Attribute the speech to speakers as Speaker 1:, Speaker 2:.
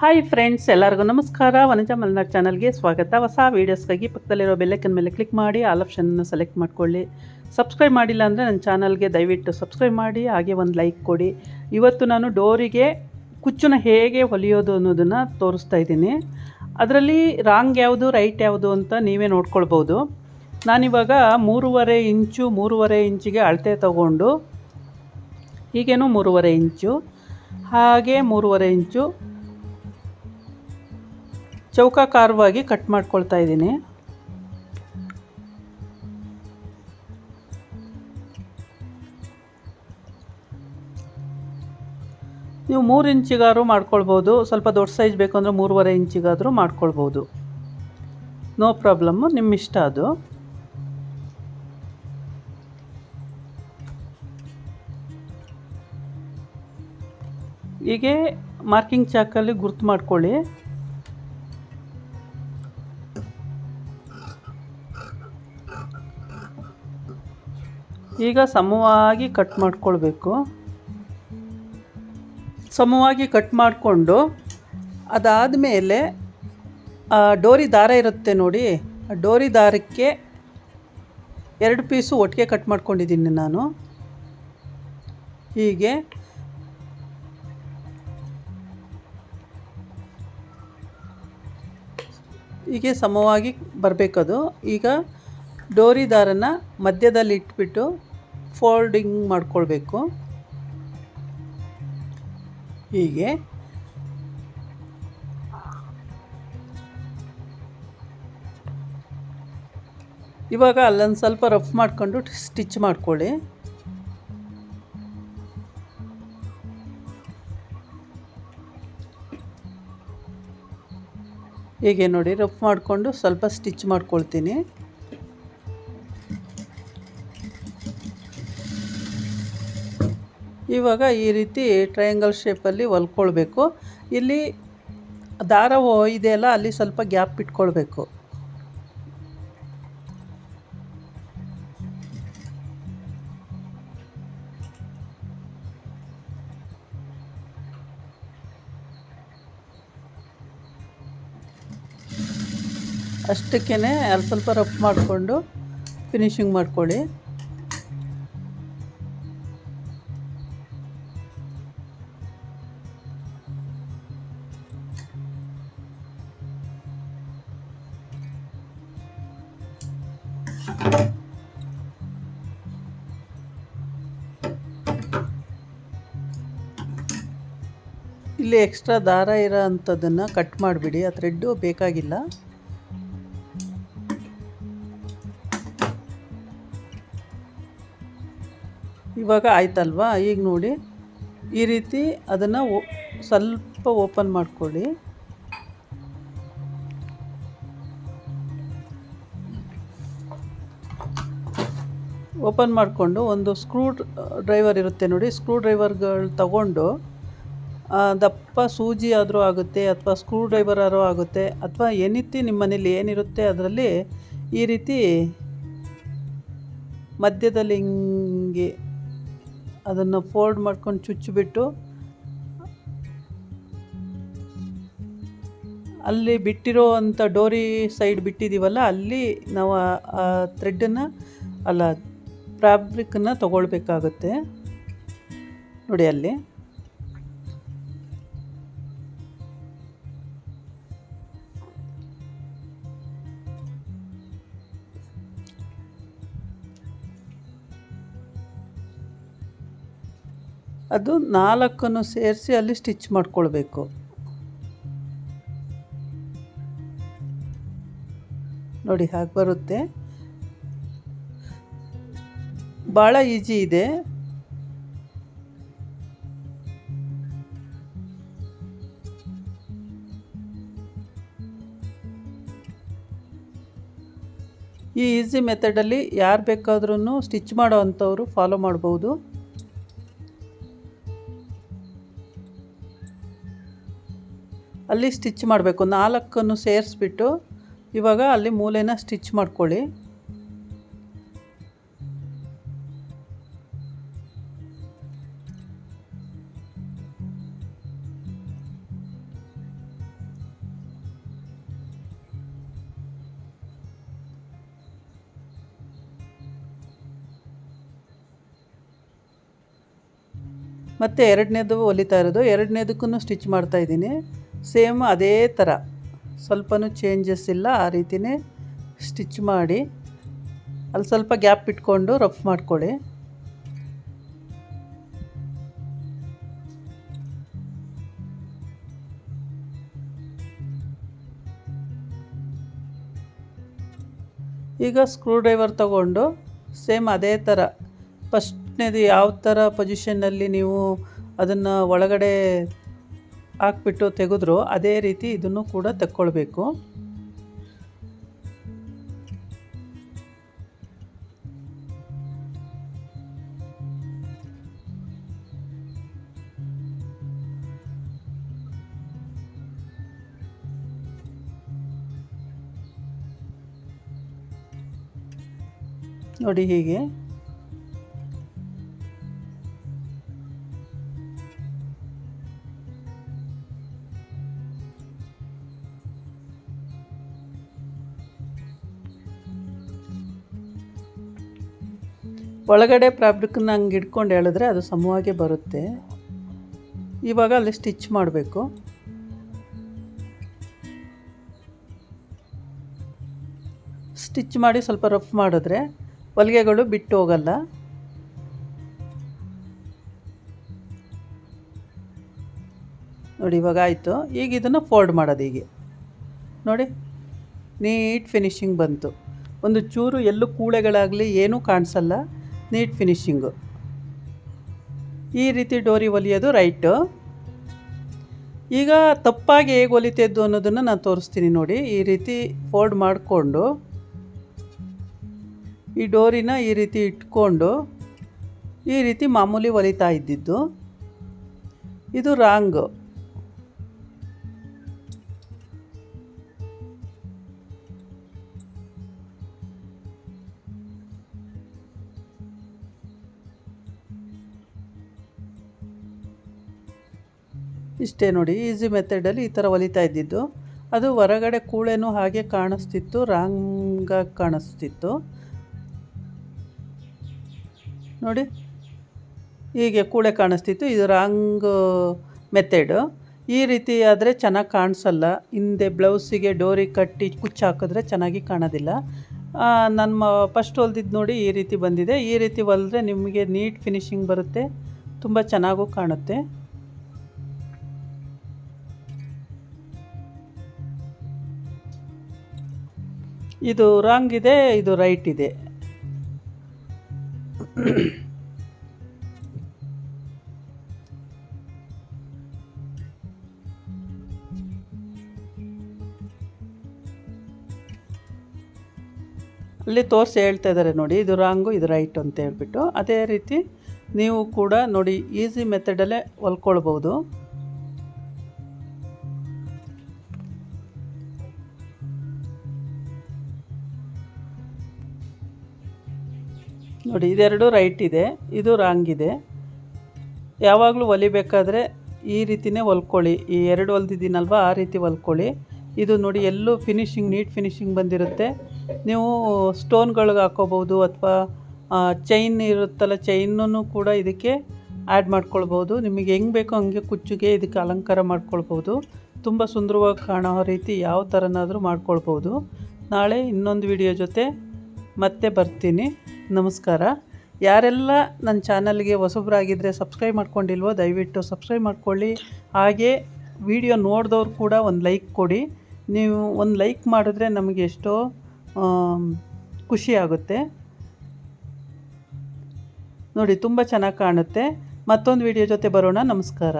Speaker 1: Hi friends ಎಲ್ಲರಿಗೂ ನಮಸ್ಕಾರ. ವನಜ ಮಲ್ನಾಡ್ ಚಾನಲ್ಗೆ ಸ್ವಾಗತ. ಹೊಸ ವೀಡಿಯೋಸ್ಗಾಗಿ ಪಕ್ಕದಲ್ಲಿರೋ ಬೆಲ್ಲೈಕನ್ ಮೇಲೆ ಕ್ಲಿಕ್ ಮಾಡಿ ಆಲ್ ಆಪ್ಷನನ್ನು ಸೆಲೆಕ್ಟ್ ಮಾಡ್ಕೊಳ್ಳಿ. ಸಬ್ಸ್ಕ್ರೈಬ್ ಮಾಡಿಲ್ಲ ಅಂದರೆ ನನ್ನ ಚಾನಲ್ಗೆ ದಯವಿಟ್ಟು ಸಬ್ಸ್ಕ್ರೈಬ್ ಮಾಡಿ, ಹಾಗೆ ಒಂದು ಲೈಕ್ ಕೊಡಿ. ಇವತ್ತು ನಾನು ಡೋರಿಗೆ ಕುಚ್ಚನ್ನ ಹೇಗೆ ಹೊಲಿಯೋದು ಅನ್ನೋದನ್ನು ತೋರಿಸ್ತಾ ಇದ್ದೀನಿ. ಅದರಲ್ಲಿ ರಾಂಗ್ ಯಾವುದು ರೈಟ್ ಯಾವುದು ಅಂತ ನೀವೇ ನೋಡ್ಕೊಳ್ಬೋದು. ನಾನಿವಾಗ ಮೂರುವರೆ ಇಂಚು, ಮೂರುವರೆ ಇಂಚಿಗೆ ಅಳತೆ ತಗೊಂಡು ಹೀಗೇನು ಮೂರುವರೆ ಇಂಚು, ಹಾಗೆ ಮೂರುವರೆ ಇಂಚು ಚೌಕಾಕಾರವಾಗಿ ಕಟ್ ಮಾಡ್ಕೊಳ್ತಾ ಇದ್ದೀನಿ. ನೀವು ಮೂರು ಇಂಚಿಗಾದ್ರೂ ಮಾಡ್ಕೊಳ್ಬೋದು, ಸ್ವಲ್ಪ ದೊಡ್ಡ ಸೈಜ್ ಬೇಕು ಅಂದರೆ ಮೂರುವರೆ ಇಂಚಿಗಾದರೂ ಮಾಡ್ಕೊಳ್ಬೋದು. ನೋ ಪ್ರಾಬ್ಲಮ್ಮು ನಿಮ್ಮ ಇಷ್ಟ ಅದು. ಹೀಗೆ ಮಾರ್ಕಿಂಗ್ ಚಾಕಲ್ಲಿ ಗುರ್ತು ಮಾಡ್ಕೊಳ್ಳಿ. ಈಗ ಸಮವಾಗಿ ಕಟ್ ಮಾಡ್ಕೊಳ್ಬೇಕು. ಸಮವಾಗಿ ಕಟ್ ಮಾಡಿಕೊಂಡು ಅದಾದ ಮೇಲೆ ಡೋರಿ ದಾರ ಇರುತ್ತೆ ನೋಡಿ. ಡೋರಿ ದಾರಕ್ಕೆ ಎರಡು ಪೀಸು ಒಟ್ಟಿಗೆ ಕಟ್ ಮಾಡ್ಕೊಂಡಿದ್ದೀನಿ ನಾನು. ಹೀಗೆ. ಹೀಗೆ ಸಮವಾಗಿ ಬರಬೇಕದು. ಈಗ ಡೋರಿ ದಾರನ ಮಧ್ಯದಲ್ಲಿ ಇಟ್ಬಿಟ್ಟು ಫೋಲ್ಡಿಂಗ್ ಮಾಡ್ಕೊಳ್ಬೇಕು. ಹೀಗೆ. ಇವಾಗ ಅಲ್ಲೊಂದು ಸ್ವಲ್ಪ ರಫ್ ಮಾಡ್ಕೊಂಡು ಸ್ಟಿಚ್ ಮಾಡ್ಕೊಳ್ಳಿ. ಹೀಗೆ ನೋಡಿ ರಫ್ ಮಾಡಿಕೊಂಡು ಸ್ವಲ್ಪ ಸ್ಟಿಚ್ ಮಾಡ್ಕೊಳ್ತೀನಿ. ಇವಾಗ ಈ ರೀತಿ ಟ್ರಯಾಂಗಲ್ ಶೇಪಲ್ಲಿ ಹೊಲ್ಕೊಳ್ಬೇಕು. ಇಲ್ಲಿ ದಾರ ಇದೆಯಲ್ಲ ಅಲ್ಲಿ ಸ್ವಲ್ಪ ಗ್ಯಾಪ್ ಇಟ್ಕೊಳ್ಬೇಕು. ಅಷ್ಟಕ್ಕೇ ಅಲ್ಲಿ ಸ್ವಲ್ಪ ರಫ್ ಮಾಡಿಕೊಂಡು ಫಿನಿಶಿಂಗ್ ಮಾಡ್ಕೊಳ್ಳಿ. ಇಲ್ಲಿ ಎಕ್ಸ್ಟ್ರಾ ದಾರ ಇರೋ ಅಂಥದ್ದನ್ನು ಕಟ್ ಮಾಡಿಬಿಡಿ, ಆ ಥ್ರೆಡ್ಡು ಬೇಕಾಗಿಲ್ಲ. ಇವಾಗ ಆಯ್ತಲ್ವಾ? ಈಗ ನೋಡಿ, ಈ ರೀತಿ ಅದನ್ನು ಸ್ವಲ್ಪ ಓಪನ್ ಮಾಡ್ಕೊಳ್ಳಿ. ಓಪನ್ ಮಾಡಿಕೊಂಡು ಒಂದು ಸ್ಕ್ರೂ ಡ್ರೈವರ್ ಇರುತ್ತೆ ನೋಡಿ ಸ್ಕ್ರೂ ಡ್ರೈವರ್ಗಳು ತಗೊಂಡು ದಪ್ಪ ಸೂಜಿ ಆದರೂ ಆಗುತ್ತೆ, ಅಥವಾ ಸ್ಕ್ರೂ ಡ್ರೈವರ್ ಆದರೂ ಆಗುತ್ತೆ, ಅಥವಾ ಎನಿತಿ ನಿಮ್ಮ ಮನೇಲಿ ಏನಿರುತ್ತೆ ಅದರಲ್ಲಿ ಈ ರೀತಿ ಮಧ್ಯದಲ್ಲಿ ಹಿಂಗೆ ಅದನ್ನು ಫೋಲ್ಡ್ ಮಾಡ್ಕೊಂಡು ಚುಚ್ಚಿಬಿಟ್ಟು, ಅಲ್ಲಿ ಬಿಟ್ಟಿರೋ ಅಂಥ ಡೋರಿ ಸೈಡ್ ಬಿಟ್ಟಿದ್ದೀವಲ್ಲ, ಅಲ್ಲಿ ನಾವು ಆ ಥ್ರೆಡ್ಡನ್ನು ಅಲ್ಲ ಫ್ಯಾಬ್ರಿಕ್ಕನ್ನು ತಗೊಳ್ಬೇಕಾಗುತ್ತೆ. ನೋಡಿ ಅಲ್ಲಿ. ಅದು ನಾಲ್ಕನ್ನು ಸೇರಿಸಿ ಅಲ್ಲಿ ಸ್ಟಿಚ್ ಮಾಡ್ಕೊಳ್ಬೇಕು. ನೋಡಿ ಹಾಗೆ ಬರುತ್ತೆ. ಭಾಳ ಈಜಿ ಇದೆ. ಈ ಈಸಿ ಮೆಥಡಲ್ಲಿ ಯಾರು ಬೇಕಾದ್ರೂ ಸ್ಟಿಚ್ ಮಾಡೋ ಫಾಲೋ ಮಾಡ್ಬೋದು. ಅಲ್ಲಿ ಸ್ಟಿಚ್ ಮಾಡಬೇಕು. ನಾಲ್ಕನ್ನು ಸೇರಿಸ್ಬಿಟ್ಟು ಇವಾಗ ಅಲ್ಲಿ ಮೂಲೆನ ಸ್ಟಿಚ್ ಮಾಡ್ಕೊಳ್ಳಿ. ಮತ್ತು ಎರಡನೇದು ಹೊಲಿತಾ ಇರೋದು. ಎರಡನೇದಕ್ಕೂ ಸ್ಟಿಚ್ ಮಾಡ್ತಾ ಇದ್ದೀನಿ. ಸೇಮ್ ಅದೇ ಥರ. ಸ್ವಲ್ಪನೂ ಚೇಂಜಸ್ ಇಲ್ಲ, ಆ ರೀತಿಯೇ ಸ್ಟಿಚ್ ಮಾಡಿ. ಅಲ್ಲಿ ಸ್ವಲ್ಪ ಗ್ಯಾಪ್ ಇಟ್ಕೊಂಡು ರಫ್ ಮಾಡ್ಕೊಳ್ಳಿ. ಈಗ ಸ್ಕ್ರೂ ಡ್ರೈವರ್ ತಗೊಂಡು ಸೇಮ್ ಅದೇ ಥರ ಫಸ್ಟ್ನೇದು ಯಾವ ಥರ ಪೊಸಿಷನ್ನಲ್ಲಿ ನೀವು ಅದನ್ನು ಒಳಗಡೆ ಹಾಕ್ಬಿಟ್ಟು ತೆಗೆದ್ರು, ಅದೇ ರೀತಿ ಇದನ್ನು ಕೂಡ ತಕ್ಕೊಳ್ಬೇಕು. ನೋಡಿ ಹೀಗೆ. ಒಳಗಡೆ ಫ್ಯಾಬ್ರಿಕ್ನ ಹಂಗೆ ಹಿಡ್ಕೊಂಡು ಹೇಳಿದ್ರೆ ಅದು ಸಮವಾಗಿ ಬರುತ್ತೆ. ಇವಾಗ ಅಲ್ಲಿ ಸ್ಟಿಚ್ ಮಾಡಬೇಕು. ಸ್ಟಿಚ್ ಮಾಡಿ ಸ್ವಲ್ಪ ರಫ್ ಮಾಡಿದ್ರೆ ಹೊಲಿಗೆಗಳು ಬಿಟ್ಟು ಹೋಗಲ್ಲ. ನೋಡಿ, ಇವಾಗ ಆಯಿತು. ಈಗ ಇದನ್ನು ಫೋಲ್ಡ್ ಮಾಡೋದು ಹೀಗೆ. ನೋಡಿ, ನೀಟ್ ಫಿನಿಶಿಂಗ್ ಬಂತು. ಒಂದು ಚೂರು ಎಲ್ಲೂ ಕೂಳೆಗಳಾಗಲಿ ಏನೂ ಕಾಣಿಸಲ್ಲ. Neat finishing. ಈ ರೀತಿ ಡೋರಿ ಹೊಲಿಯೋದು ರೈಟು. ಈಗ ತಪ್ಪಾಗಿ ಹೇಗೆ ಹೊಲಿತಿದ್ದು ಅನ್ನೋದನ್ನು ನಾನು ತೋರಿಸ್ತೀನಿ ನೋಡಿ. ಈ ರೀತಿ ಫೋಲ್ಡ್ ಮಾಡಿಕೊಂಡು ಈ ಡೋರಿನ ಈ ರೀತಿ ಇಟ್ಕೊಂಡು ಈ ರೀತಿ ಮಾಮೂಲಿ ಹೊಲಿತಾ ಇದ್ದಿದ್ದು. ಇದು ರಾಂಗು. ಇಷ್ಟೇ ನೋಡಿ ಈಸಿ ಮೆಥಡಲ್ಲಿ ಈ ಥರ ಹೊಲಿತಾ ಇದ್ದಿದ್ದು. ಅದು ಹೊರಗಡೆ ಕೂಳೆನೂ ಹಾಗೆ ಕಾಣಿಸ್ತಿತ್ತು ರಾಂಗಾಗಿ ಕಾಣಿಸ್ತಿತ್ತು. ನೋಡಿ, ಹೀಗೆ ಕೂಳೆ ಕಾಣಿಸ್ತಿತ್ತು. ಇದು ರಾಂಗ್ ಮೆಥಡ್ ಈ ರೀತಿ ಆದರೆ ಚೆನ್ನಾಗಿ ಕಾಣಿಸಲ್ಲ. ಹಿಂದೆ ಬ್ಲೌಸಿಗೆ ಡೋರಿ ಕಟ್ಟಿ ಕುಚ್ಚು ಹಾಕಿದ್ರೆ ಚೆನ್ನಾಗಿ ಕಾಣೋದಿಲ್ಲ. ನನ್ನ ಫಸ್ಟ್ ಹೊಲ್ದಿದ್ದು ನೋಡಿ ಈ ರೀತಿ ಬಂದಿದೆ. ಈ ರೀತಿ ಹೊಲಿದ್ರೆ ನಿಮಗೆ ನೀಟ್ ಫಿನಿಶಿಂಗ್ ಬರುತ್ತೆ. ತುಂಬ ಚೆನ್ನಾಗೂ ಕಾಣುತ್ತೆ. ಇದು ರಾಂಗ್ ಇದೆ, ಇದು ರೈಟ್ ಇದೆ. ಅಲ್ಲಿ ತೋರಿಸಿ ಹೇಳ್ತಾ ಇದ್ದಾರೆ ನೋಡಿ, ಇದು ರಾಂಗು ಇದು ರೈಟ್ ಅಂತ ಹೇಳ್ಬಿಟ್ಟು. ಅದೇ ರೀತಿ ನೀವು ಕೂಡ ನೋಡಿ ಈಸಿ ಮೆಥಡಲ್ಲೇ ಹೊಲ್ಕೊಳ್ಬೋದು. ನೋಡಿ, ಇದೆರಡು ರೈಟ್ ಇದೆ, ಇದು ರಾಂಗ್ ಇದೆ. ಯಾವಾಗಲೂ ಹೊಲಿಬೇಕಾದ್ರೆ ಈ ರೀತಿಯೇ ಹೊಲ್ಕೊಳ್ಳಿ ಈ ಎರಡು ಹೊಲ್ದಿದ್ದೀನಲ್ವ ಆ ರೀತಿ ಹೊಲ್ಕೊಳ್ಳಿ ಇದು ನೋಡಿ, ಎಲ್ಲೂ ಫಿನಿಶಿಂಗ್ ನೀಟ್ ಫಿನಿಶಿಂಗ್ ಬಂದಿರುತ್ತೆ. ನೀವು ಸ್ಟೋನ್ಗಳಿಗೆ ಹಾಕೋಬೋದು ಅಥವಾ ಚೈನ್ ಇರುತ್ತಲ್ಲ ಚೈನನ್ನು ಕೂಡ ಇದಕ್ಕೆ ಆ್ಯಡ್ ಮಾಡ್ಕೊಳ್ಬೋದು ನಿಮಗೆ ಹೆಂಗೆ ಬೇಕೋ ಹಂಗೆ ಕುಚ್ಚುಗೆ ಇದಕ್ಕೆ ಅಲಂಕಾರ ಮಾಡ್ಕೊಳ್ಬೋದು ತುಂಬ ಸುಂದರವಾಗಿ ಕಾಣೋ ರೀತಿ ಯಾವ ಥರನಾದರೂ ಮಾಡ್ಕೊಳ್ಬೋದು ನಾಳೆ ಇನ್ನೊಂದು ವಿಡಿಯೋ ಜೊತೆ ಮತ್ತೆ ಬರ್ತೀನಿ. ನಮಸ್ಕಾರ. ಯಾರೆಲ್ಲ ನನ್ನ ಚಾನಲ್ಗೆ ಹೊಸಬ್ರಾಗಿದ್ದರೆ ಸಬ್ಸ್ಕ್ರೈಬ್ ಮಾಡ್ಕೊಂಡಿಲ್ವೋ ದಯವಿಟ್ಟು ಸಬ್ಸ್ಕ್ರೈಬ್ ಮಾಡ್ಕೊಳ್ಳಿ. ಹಾಗೆ ವಿಡಿಯೋ ನೋಡಿದವ್ರು ಕೂಡ ಒಂದು ಲೈಕ್ ಕೊಡಿ. ನೀವು ಒಂದು ಲೈಕ್ ಮಾಡಿದ್ರೆ ನಮಗೆ ಎಷ್ಟೋ ಖುಷಿ ಆಗುತ್ತೆ. ನೋಡಿ, ತುಂಬ ಚೆನ್ನಾಗಿ ಕಾಣುತ್ತೆ. ಮತ್ತೊಂದು ವಿಡಿಯೋ ಜೊತೆ ಬರೋಣ. ನಮಸ್ಕಾರ.